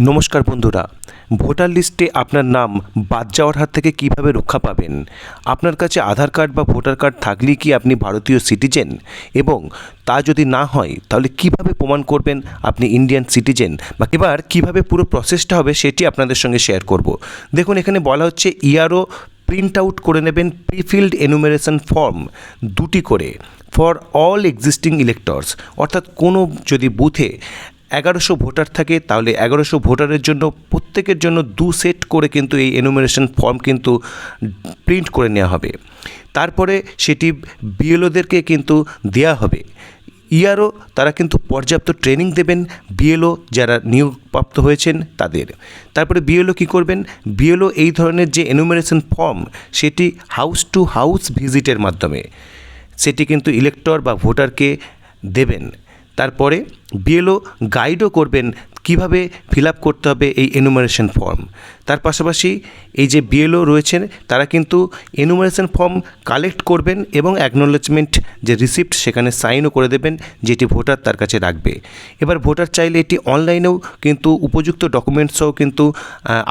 নমস্কার বন্ধুরা, ভোটার লিস্টে আপনার নাম বাদ যাওয়ার হাত থেকে কীভাবে রক্ষা পাবেন? আপনার কাছে আধার কার্ড বা ভোটার কার্ড থাকলেই কি আপনি ভারতীয় সিটিজেন? এবং তা যদি না হয়, তাহলে কীভাবে প্রমাণ করবেন আপনি ইন্ডিয়ান সিটিজেন? বা এবার কীভাবে পুরো প্রসেসটা হবে সেটি আপনাদের সঙ্গে শেয়ার করব। দেখুন, এখানে বলা হচ্ছে ইয়ারও প্রিন্ট আউট করে নেবেন প্রিফিল্ড এনুমেরেশন ফর্ম দুটি করে। ফর অল এক্সিস্টিং ইলেক্টর্স অর্থাৎ কোনো যদি বুথে এগারোশো ভোটার থাকে, তাহলে এগারোশো ভোটারের জন্য প্রত্যেকের জন্য দু সেট করে কিন্তু এই এনুমেরেশন ফর্ম কিন্তু প্রিন্ট করে নেওয়া হবে। তারপরে সেটি বিএলওদেরকে কিন্তু দেয়া হবে। ইয়ারও তারা কিন্তু পর্যাপ্ত ট্রেনিং দেবেন বিএলও যারা নিয়োগপ্রাপ্ত হয়েছেন তাদের। তারপরে বিএলও কী করবেন? বিএলও এই ধরনের যে এনুমেরেশন ফর্ম সেটি হাউস টু হাউস ভিজিটের মাধ্যমে। সেটি কিন্তু ইলেক্টর বা ভোটারকে দেবেন। তারপরে বিএলও গাইডও করবেন কীভাবে ফিল আপ করতে হবে এই এনুমারেশন ফর্ম তার পাশাপাশি এই যে বিএলও রয়েছেন, তারা কিন্তু এনুমারেশন ফর্ম কালেক্ট করবেন এবং অ্যাকনোলেজমেন্ট যে রিসিপ্ট সেখানে সাইনও করে দেবেন, যেটি ভোটার তার কাছে রাখবে। এবার ভোটার চাইলে এটি অনলাইনেও কিন্তু উপযুক্ত ডকুমেন্টসও কিন্তু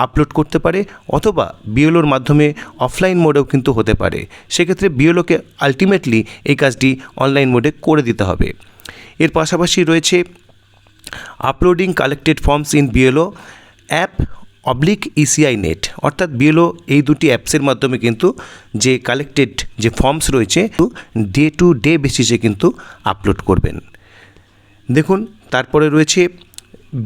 আপলোড করতে পারে অথবা বিএলওর মাধ্যমে অফলাইন মোডেও কিন্তু হতে পারে। সেক্ষেত্রে বিএলওকে আলটিমেটলি এই কাজটি অনলাইন মোডে করে দিতে হবে। এর পাশাপাশি রয়েছে uploading collected forms in BLO app oblique ECI net অর্থাৎ বিএলও এই দুটি অ্যাপসের মাধ্যমে কিন্তু যে কালেক্টেড যে ফর্মস রয়েছে ডে টু ডে বেসিসে কিন্তু আপলোড করবেন। দেখুন, তারপরে রয়েছে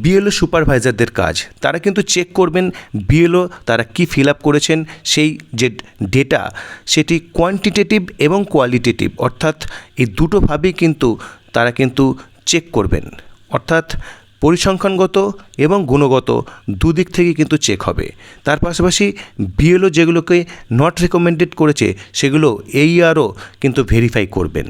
বিএলও সুপারভাইজারদের কাজ। তারা কিন্তু চেক করবেন বিএলও তারা কি ফিল আপ করেছেন, সেই যে ডেটা সেটি কোয়ান্টিটেটিভ এবং কোয়ালিটেটিভ অর্থাৎ এই দুটোভাবেই কিন্তু তারা কিন্তু চেক করবেন। অর্থাৎ পরিসংখ্যানগত এবং গুণগত দুদিক থেকে কিন্তু চেক হবে। তার পাশাপাশি বিএলও যেগুলোকে নট রেকমেন্ডেড করেছে, সেগুলো এইআরও কিন্তু ভেরিফাই করবেন।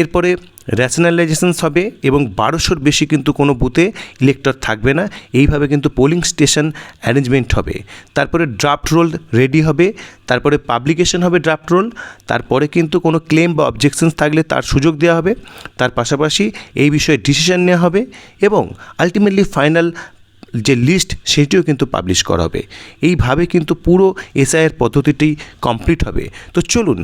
এরপরে র্যাশনালাইজেশনস হবে এবং বারোশোর বেশি কিন্তু কোনো বুথে ইলেক্টর থাকবে না। এইভাবে কিন্তু পোলিং স্টেশন অ্যারেঞ্জমেন্ট হবে। তারপরে ড্রাফট রোল রেডি হবে, তারপরে পাবলিকেশন হবে ড্রাফট রোল তারপরে কিন্তু কোনো ক্লেম বা অবজেকশনস থাকলে তার সুযোগ দেওয়া হবে। তার পাশাপাশি এই বিষয়ে ডিসিশন নেওয়া হবে এবং আলটিমেটলি ফাইনাল যে লিস্ট সেটিও কিন্তু পাবলিশ করা হবে। এইভাবে কিন্তু পুরো এসআইয়ের পদ্ধতিটি কমপ্লিট হবে। তো চলুন